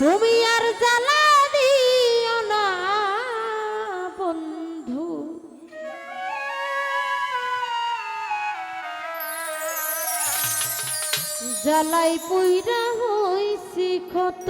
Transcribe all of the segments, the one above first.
তুমি আর জ্বালা দিও না বন্ধু। জ্বালাই পুইরা হইছি ক্ষত।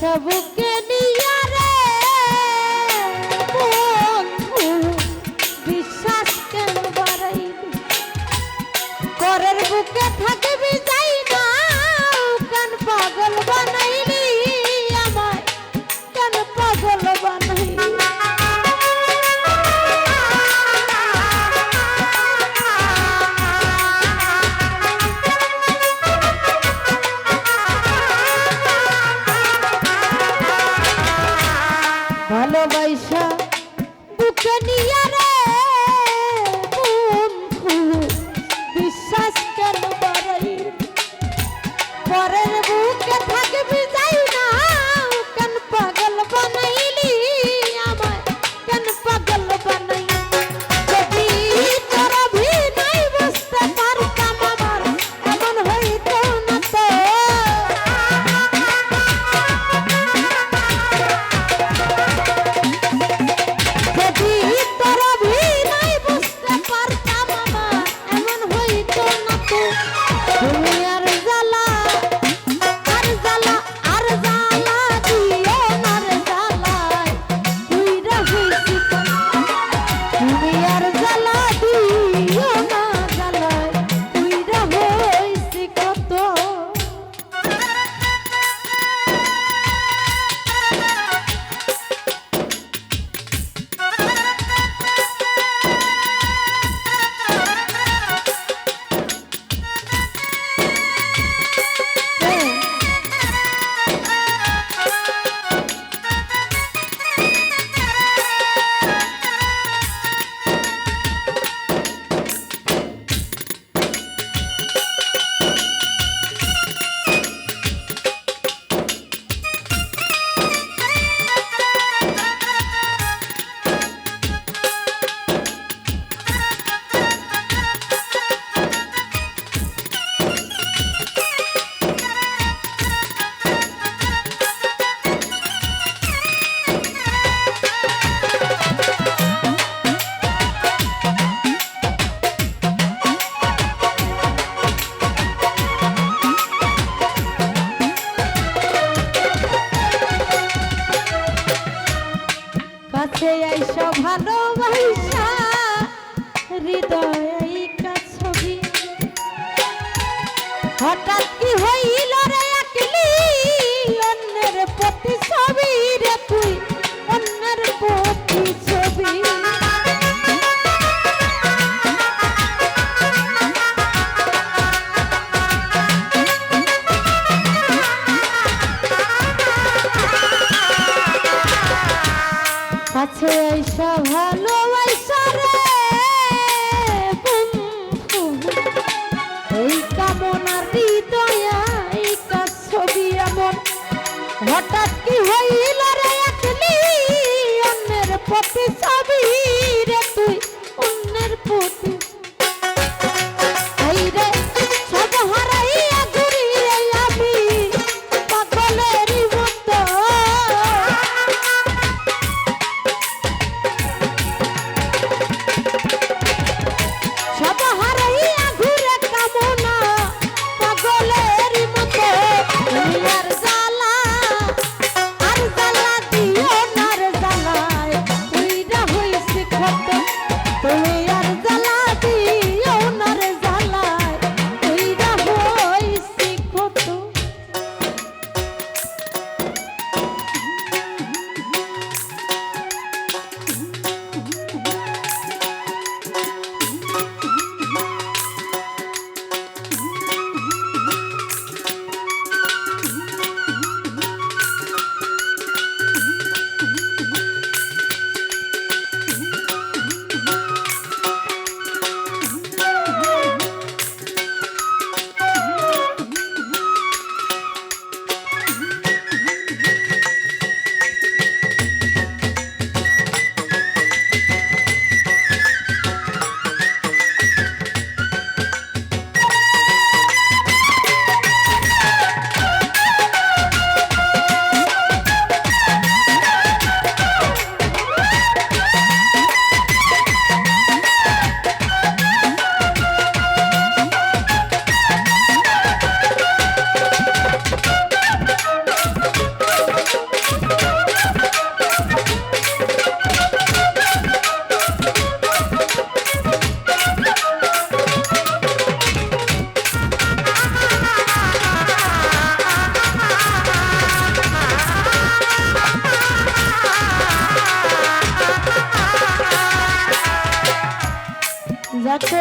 আশা কাছে এসা ভালো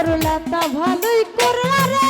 করলা তা ভালোই করলা রে।